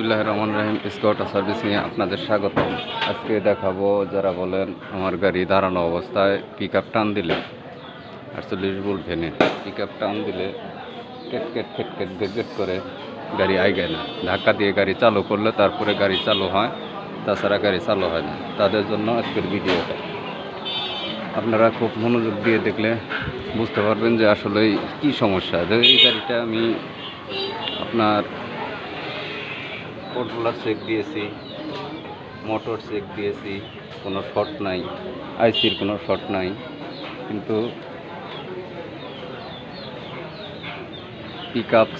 বিসমুল্লাহ রহমান রহিম স্কোয়াটা সার্ভিস নিয়ে আপনাদের স্বাগত। আজকে দেখাবো, যারা বলেন আমার গাড়ি দাঁড়ানো অবস্থায় পিক আপ টান দিলে, আটচল্লিশ ভোল্ট ভেনে পিক আপ টান দিলে কেট কেট কেট কেট গেট করে গাড়ি আইগায় না। ধাক্কা দিয়ে গাড়ি চালু করলে তারপরে গাড়ি চালু হয়, তাছাড়া গাড়ি চালু হয় না। তাদের জন্য আজকের ভিডিওটা। আপনারা খুব মনোযোগ দিয়ে দেখলে বুঝতে পারবেন যে আসলে কি সমস্যা। এই গাড়িটা আমি আপনার কন্ট্রোলার চেক দিয়েছি মোটর চেক দিয়েছি, কোনো শর্ট নাই আইসির কোনো শর্ট নাই, কিন্তু পিক আপ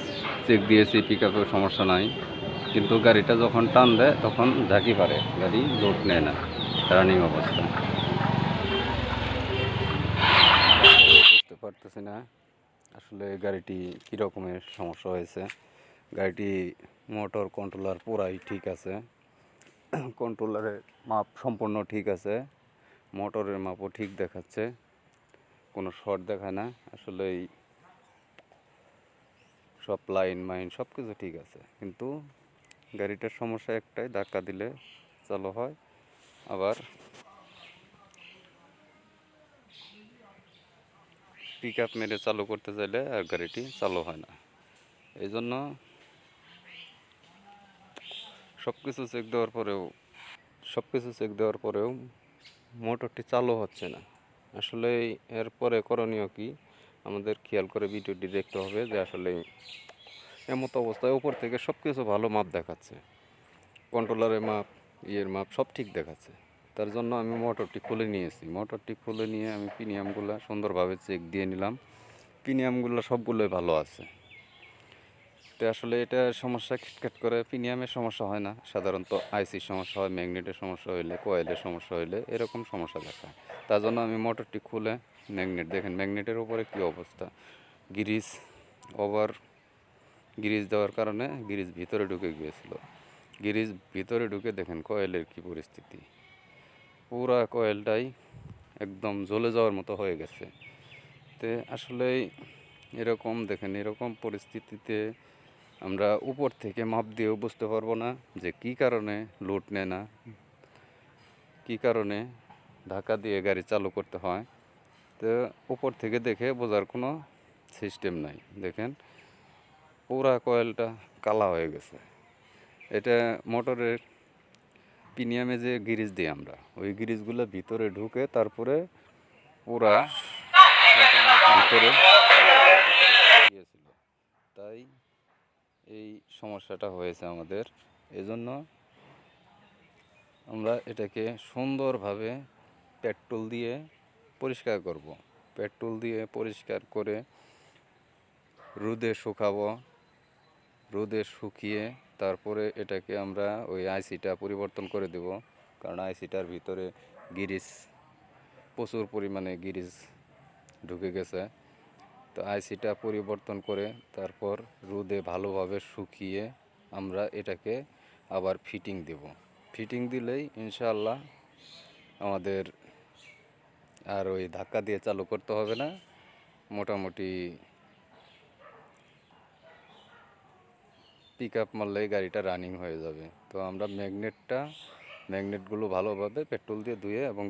চেক দিয়েছি পিক আপের সমস্যা নাই, কিন্তু গাড়িটা যখন টান দেয়, তখন ঝাঁকি পারে, গাড়ি লোড নেয় না রানিং অবস্থা। বুঝতে পারতেছি না, আসলে গাড়িটি কী রকমের সমস্যা হয়েছে, গাড়িটি মোটর কন্ট্রোলার পুরাই ঠিক আছে। কন্ট্রোলারের মাপ সম্পূর্ণ ঠিক আছে। মোটরের মাপও ঠিক দেখাচ্ছে। কোনো শর্ট দেখায় না। আসলে এই সব লাইন মাইন সব কিছু ঠিক আছে। কিন্তু গাড়িটার সমস্যা একটাই, ধাক্কা দিলে চালু হয়। আবার পিক আপ মেরে চালু করতে চাইলে আর গাড়িটি চালু হয় না। এই জন্য সব কিছু চেক দেওয়ার পরেও সব কিছু চেক দেওয়ার পরেও মোটরটি চালু হচ্ছে না। আসলে এরপরে করণীয় কি? আমাদের খেয়াল করে ভিডিওটি দেখতে হবে যে আসলে এমতো অবস্থায় উপর থেকে সব কিছু ভালো মাপ দেখাচ্ছে। কন্ট্রোলারের মাপ, ইয়ের মাপ সব ঠিক দেখাচ্ছে। তার জন্য আমি মোটরটি খুলে নিয়েছি। মোটরটি খুলে নিয়ে আমি প্রিমিয়ামগুলো সুন্দরভাবে চেক দিয়ে নিলাম। প্রিমিয়ামগুলো সবগুলোই ভালো আছে। তো আসলে এটা সমস্যা খিটখাট করে প্রিমিয়ামের সমস্যা হয় না। সাধারণত আইসির সমস্যা হয় ম্যাগনেটের সমস্যা হইলে কয়েলের সমস্যা হইলে এরকম সমস্যা দেখা তার জন্য আমি মোটরটি খুলে ম্যাগনেট, দেখেন ম্যাগনেটের উপরে কী অবস্থা। গিরিজ ওভার গিরিজ দেওয়ার কারণে গিরিজ ভিতরে ঢুকে গিয়েছিল। গিরিজ ভিতরে ঢুকে দেখেন কয়েলের কী পরিস্থিতি। পুরা কয়েলটাই একদম জ্বলে যাওয়ার মতো হয়ে গেছে। তে আসলে এরকম, দেখেন এরকম পরিস্থিতিতে আমরা উপর থেকে মাপ দিয়েও বুঝতে পারব না যে কি কারণে লোড নেয় না, কি কারণে ধাক্কা দিয়ে গাড়ি চালু করতে হয়। তো উপর থেকে দেখে বোঝার কোনো সিস্টেম নাই। দেখেন, পুরা কয়েলটা কালা হয়ে গেছে। এটা মোটরের প্রিমিয়ামে যে গিরিজ দিই আমরা, ওই গিরিজগুলো ভিতরে ঢুকে তারপরে পুরা ভিতরে গিয়েছিল তাই এই সমস্যাটা হয়েছে আমাদের। এজন্য আমরা এটাকে সুন্দরভাবে পেট্রোল দিয়ে পরিষ্কার করব। পেট্রোল দিয়ে পরিষ্কার করে রোদে শুকাবো। রোদে শুকিয়ে তারপরে এটাকে আমরা ওই আইসিটা পরিবর্তন করে দেব। কারণ আইসিটার ভিতরে গিরিজ প্রচুর পরিমাণে গিরিজ ঢুকে গেছে। তো আইসিটা পরিবর্তন করে তারপর রোদে ভালোভাবে শুকিয়ে আমরা এটাকে আবার ফিটিং দেব। ফিটিং দিলেই ইনশাআল্লাহ আমাদের আর ওই ধাক্কা দিয়ে চালু করতে হবে না। মোটামুটি পিক আপ মারলেই গাড়িটা রানিং হয়ে যাবে। তো আমরা ম্যাগনেটটা ম্যাগনেটগুলো ভালোভাবে পেট্রোল দিয়ে ধুয়ে এবং